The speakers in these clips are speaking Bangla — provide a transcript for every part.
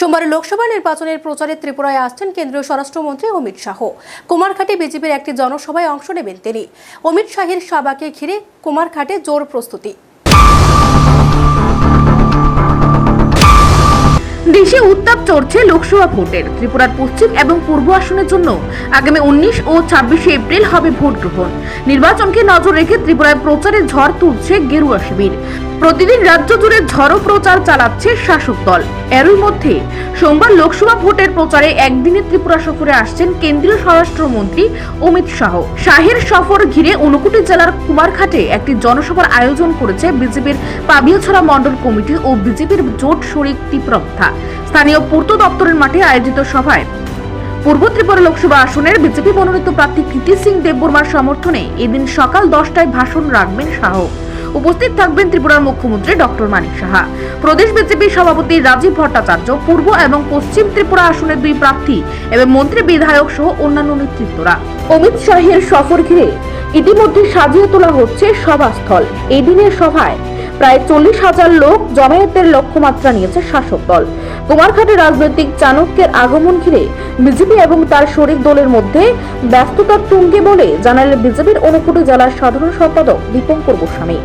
সোমবার লোকসভা নির্বাচনের প্রচারে ত্রিপুরায় আসছেন কেন্দ্রীয় স্বরাষ্ট্রমন্ত্রী অমিত শাহ। কুমারঘাটে বিজেপির একটি জনসভায় অংশ নেবেন তিনি। অমিত শাহের সভাকে ঘিরে কুমারঘাটে জোর প্রস্তুতি। দেশে উত্তাপ চড়ছে লোকসভা ভোটের। ত্রিপুরার পশ্চিম এবং পূর্ব আসনের জন্য আগামী উনিশ ও ছাব্বিশে এপ্রিল হবে ভোট গ্রহণ নির্বাচনকে নজর রেখে ত্রিপুরায় প্রচারে ঝড় তুলছে গেরুয়া শিবির। প্রতিদিন রাজ্য জুড়ে ঝড়ো প্রচার চালাচ্ছে শাসক দল। এরই মধ্যে সোমবার লোকসভা ভোটের প্রচারে একদিনে ত্রিপুরা সফরে আসছেন কেন্দ্রীয় স্বরাষ্ট্রমন্ত্রী অমিত শাহ। শাহের সফর ঘিরে ঊনকোটি জেলার কুমারঘাটে একটি জনসভার আয়োজন করেছে বিজেপির পাবিয়াছড়া মণ্ডল কমিটি ও বিজেপির জোট শরিক তীব্রতা স্থানীয় পূর্ত দপ্তরের মাঠে আয়োজিত সভায় পূর্ব ত্রিপুরা লোকসভা আসনের বিজেপি মনোনীত প্রার্থী কৃতি সিং দেববর্মার সমর্থনে এদিন সকাল দশটায় ভাষণ রাখবেন শাহ। উপস্থিত থাকবেন ত্রিপুরার মুখ্যমন্ত্রী ডক্টর মানিক সাহা। প্রদেশ বিজেপি সভাপতি রাজীব ভট্টাচার্য, পূর্ব এবং পশ্চিম ত্রিপুরা আসনের দুই প্রার্থী এবং মন্ত্রী, বিধায়ক সহ অন্যান্য নেতৃত্বরা। অমিত শাহের সফর ঘিরে ইতিমধ্যে সাজিয়ে তোলা হচ্ছে সভাস্থল। এই দিনের সভায় প্রায় চল্লিশ হাজার লোক জমায়েতের লক্ষ্যমাত্রা নিয়েছে শাসক দল। কুমারঘাটে রাজনৈতিক চাণক্যের আগমন ঘিরে বিজেপি এবং তার শরিক দলের মধ্যে ব্যস্ততার তুঙ্গে বলে জানালেন বিজেপির অনুকূটি জেলার সাধারণ সম্পাদক দীপঙ্কর গোস্বামী।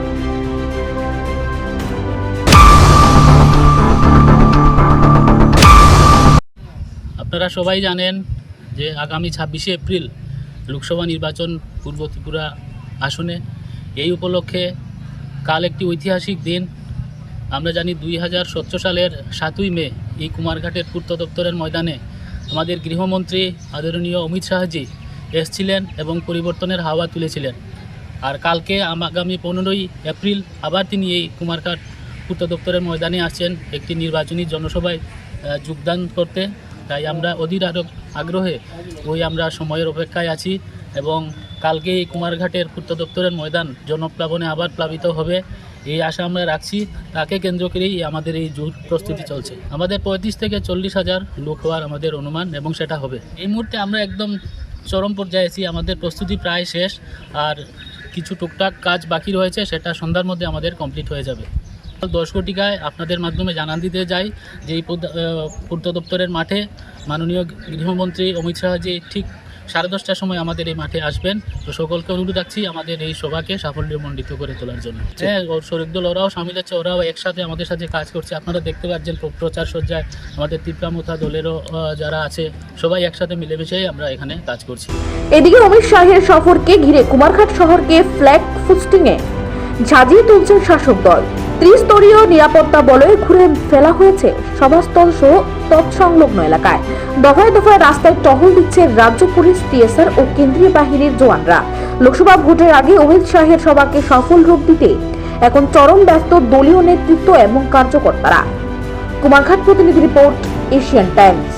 আপনারা সবাই জানেন যে আগামী ছাব্বিশে এপ্রিল লোকসভা নির্বাচন পূর্ব ত্রিপুরা আসনে। এই উপলক্ষে কাল একটি ঐতিহাসিক দিন। আমরা জানি দুই হাজার সতেরো সালের সাতই মে এই কুমারঘাটের পূর্ত দপ্তরের ময়দানে আমাদের গৃহমন্ত্রী আদরণীয় অমিত শাহজি এসছিলেন এবং পরিবর্তনের হাওয়া তুলেছিলেন। আর কালকে আগামী পনেরোই এপ্রিল আবার তিনি এই কুমারঘাট পূর্ত দপ্তরের ময়দানে আসছেন একটি নির্বাচনী জনসভায় যোগদান করতে। তাই আমরা অধীর আগ্রহে ওই আমরা সময়ের অপেক্ষায় আছি এবং কালকে এই কুমারঘাটের পূর্ত দপ্তরের ময়দান জনপ্লাবনে আবার প্লাবিত হবে। এই আশা আমরা রাখছি, তাকে কেন্দ্র করেই আমাদের এই জোর প্রস্তুতি চলছে। আমাদের পঁয়ত্রিশ থেকে চল্লিশ হাজার লোক হওয়ার আমাদের অনুমান এবং সেটা হবে। এই মুহূর্তে আমরা একদম চরম পর্যায়ে আছি, আমাদের প্রস্তুতি প্রায় শেষ, আর কিছু টুকটাক কাজ বাকি রয়েছে, সেটা সন্ধ্যার মধ্যে আমাদের কমপ্লিট হয়ে যাবে। দশ কোটিকায় আপনাদের মাধ্যমে জানান দিতে যাই যে এই পূর্ত- দপ্তরের মাঠে মাননীয় গৃহমন্ত্রী অমিত শাহজি ঠিক সাড়ে দশটার সময় আমাদের এই মাঠে আসবেন। তো সকলকে অনুরোধ রাখছি আমাদের এই সভাকে সাফল্যমণ্ডিত করে তোলার জন্য। হ্যাঁ ওর শরিক দল ওরাও সামিল হচ্ছে ওরাও একসাথে আমাদের সাথে কাজ করছে। আপনারা দেখতে পাচ্ছেন প্রচার সজ্জায় আমাদের তীব্রামুথা দলেরও যারা আছে সবাই একসাথে মিলেমিশে আমরা এখানে কাজ করছি। এদিকে অমিত শাহের সফরকে ঘিরে কুমারঘাট শহরকে ফ্ল্যাগ ফুস্টিংয়ে ঝাঁজিয়ে তুলছেন শাসক দল। ত্রিস্তরীয় নিরাপত্তা বলয়ে ঘুরে ফেলা হয়েছে সভাস্থল সহ তৎসংলগ্ন এলাকায়। দফায় দফায় রাস্তায় টহল দিচ্ছে রাজ্য পুলিশ, টিএসআর ও কেন্দ্রীয় বাহিনীর জওয়ানরা। লোকসভা ভোটের আগে অমিত শাহের সভাকে সফল রূপ দিতে এখন চরম ব্যস্ত দলীয় নেতৃত্ব এবং কার্যকর্তারা কুমারঘাট প্রতিনিধি রিপোর্ট, এশিয়ান টাইমস।